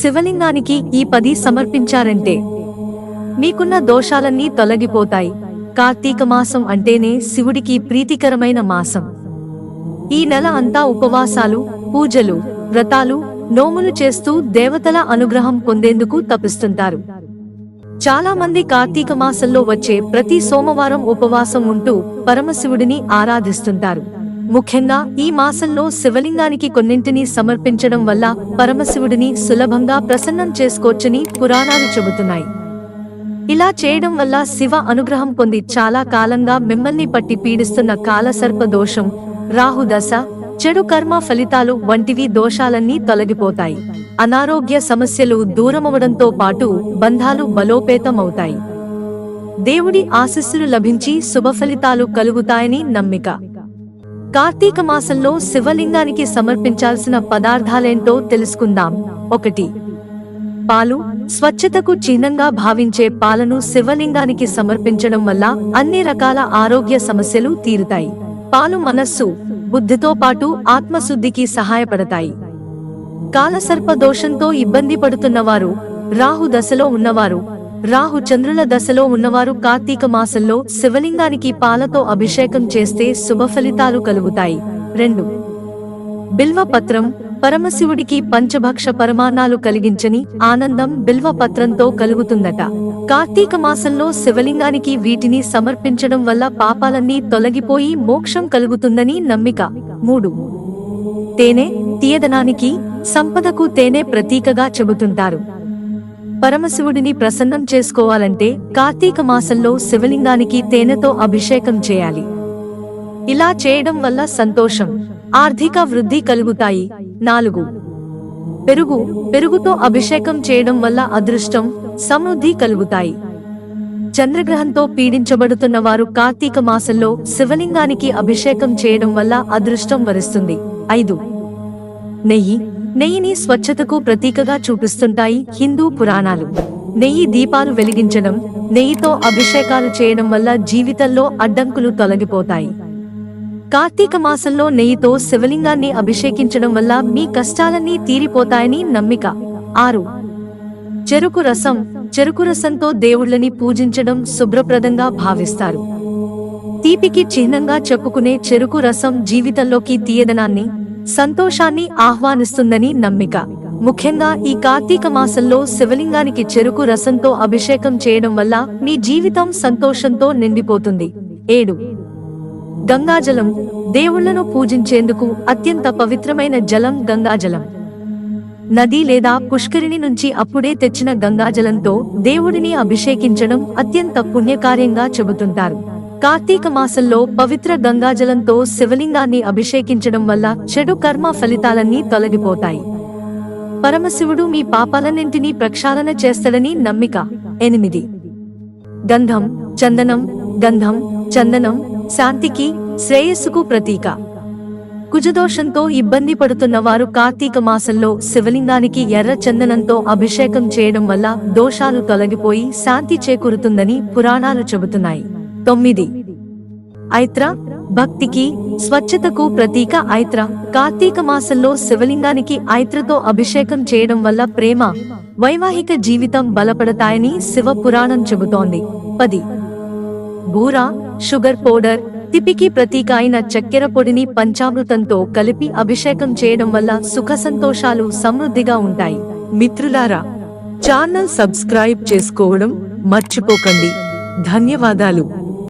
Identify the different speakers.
Speaker 1: శివలింగానికి ఈ పది సమర్పించారంటే మీకున్న దోషాలన్నీ తొలగిపోతాయి. కార్తీక మాసం అంటేనే శివుడికి ప్రీతికరమైన మాసం. ఈ నెల అంతా ఉపవాసాలు పూజలు వ్రతాలు నోములు చేస్తూ దేవతల అనుగ్రహం పొందేందుకు తపిస్తుంటారు. చాలా మంది కార్తీక మాసంలో వచ్చే ప్రతి సోమవారం ఉపవాసం ఉంటూ పరమశివుడిని ఆరాధిస్తుంటారు. ముఖ్యంగా ఈ మాసంలో శివలింగానికి కొన్నింటిని సమర్పించడం వల్ల పరమశివుడిని సులభంగా ప్రసన్నం చేసుకోవచ్చని పురాణాలు చెబుతున్నాయి. ఇలా చేయడం వల్ల శివ అనుగ్రహం పొంది చాలా కాలంగా మిమ్మల్ని పట్టి పీడిస్తున్న కాలసర్ప దోషం రాహుదశ చెడు కర్మ ఫలితాలు వంటివి దోషాలన్నీ తొలగిపోతాయి. అనారోగ్య సమస్యలు దూరమవడంతో పాటు బంధాలు బలోపేతమవుతాయి. దేవుడి ఆశస్సులు లభించి శుభ ఫలితాలు కలుగుతాయని నమ్మిక. కార్తీక మాసంలో శివలింగానికి సమర్పించాల్సిన పదార్థాలేంటో తెలుసుకుందాం. ఒకటి. పాలు. స్వచ్ఛతకు చిహ్నంగా భావించే పాలను శివలింగానికి సమర్పించడం వల్ల అన్ని రకాల ఆరోగ్య సమస్యలు తీరుతాయి. పాలు మనస్సు బుద్ధితో పాటు ఆత్మశుద్ధికి సహాయపడతాయి. కాలసర్ప దోషంతో ఇబ్బంది పడుతున్నవారు రాహు దశలో ఉన్నవారు రాహు చంద్రుల దశలో ఉన్నవారు కార్తీక మాసంలో శివలింగానికి పాలతో అభిషేకం చేస్తే శుభ ఫలితాలు కలుగుతాయి. రెండు. బిల్వపత్రం పరమశివుడికి పంచభక్ష పరమాణాలు కలిగించని ఆనందం బిల్వపత్రంతో కలుగుతుందట. కార్తీక మాసంలో శివలింగానికి వీటిని సమర్పించడం వల్ల పాపాలన్నీ తొలగిపోయి మోక్షం కలుగుతుందని నమ్మిక. మూడు. తేనె తీయదనానికి సంపదకు తేనె ప్రతీకగా చెబుతుంటారు. పరమశివుడిని ప్రసన్నం చేసుకోవాలంటే కార్తీక మాసంలో శివలింగానికి తేనెతో అభిషేకం చేయాలి. ఇలా చేయడం వల్ల సంతోషం ఆర్థిక వృద్ధి కలుగుతాయి. నాలుగు. పెరుగు పెరుగుతో అభిషేకం చేయడం వల్ల అదృష్టం సమృద్ధి కలుగుతాయి. చంద్రగ్రహంతో పీడించబడుతున్న వారు కార్తీక మాసంలో శివలింగానికి అభిషేకం చేయడం వల్ల అదృష్టం వరిస్తుంది. ఐదు. నెయ్యి. నెయ్యిని స్వచ్ఛతకు ప్రతీకగా చూపిస్తుంటాయి హిందూ పురాణాలు. నెయ్యి దీపాలు వెలిగించడం నెయ్యితో అభిషేకాలు చేయడం వల్ల జీవితంలో అడ్డంకులు తొలగిపోతాయి. కార్తీక మాసంలో నెయ్యితో శివలింగాన్ని అభిషేకించడం వల్ల మీ కష్టాలన్నీ తీరిపోతాయని నమ్మిక. ఆరు. చెరుకు రసం. చెరుకు రసంతో దేవుళ్ళని పూజించడం శుభ్రప్రదంగా భావిస్తారు. తీపికి చిహ్నంగా చెప్పుకునే చెరుకు రసం జీవితంలోకి తీయదనాన్ని సంతోషాన్ని ఆహ్వానిస్తుందని నమ్మిక. ముఖ్యంగా ఈ కార్తీక మాసంలో శివలింగానికి చెరుకు రసంతో అభిషేకం చేయడం వల్ల మీ జీవితం సంతోషంతో నిండిపోతుంది. ఏడు. గంగాజలం. దేవుళ్ళను పూజించేందుకు అత్యంత పవిత్రమైన జలం గంగాజలం. నది లేదా పుష్కరిణి నుంచి అప్పుడే తెచ్చిన గంగాజలంతో దేవుడిని అభిషేకించడం అత్యంత పుణ్యకార్యంగా చెబుతుంటారు. కార్తీక మాసంలో పవిత్ర గంగాజలంతో శివలింగాన్ని అభిషేకించడం వల్ల చెడు కర్మ ఫలితాలన్నీ తొలగిపోతాయి. పరమశివుడు మీ పాపాలన్నింటినీ ప్రక్షాళన చేస్తాడని నమ్మిక. ఎనిమిది. గంధం చందనం గంధం చందనం శాంతికి శ్రేయస్సుకు ప్రతీక. కుజదోషంతో ఇబ్బంది పడుతున్న వారు కార్తీక మాసంలో శివలింగానికి ఎర్ర చందనంతో అభిషేకం చేయడం వల్ల దోషాలు తొలగిపోయి శాంతి చేకూరుతుందని పురాణాలు చెబుతున్నాయి. తొమ్మిది. ఐత్ర భక్తికి స్వచ్ఛతకు ప్రతీక ఐత్ర. కార్తీక మాసంలో శివలింగానికి ఐత్రతో అభిషేకం చేయడం వల్ల ప్రేమ వైవాహిక జీవితం బలపడతాయని శివ పురాణం చెబుతోంది. పది. బూర షుగర్ పౌడర్ తిపికి ప్రతీక అయిన చక్కెర పొడిని పంచామృతంతో కలిపి అభిషేకం చేయడం వల్ల సుఖ సంతోషాలు సమృద్ధిగా ఉంటాయి. మిత్రులారా ఛానల్ సబ్స్క్రైబ్ చేసుకోవడం మర్చిపోకండి. ధన్యవాదాలు.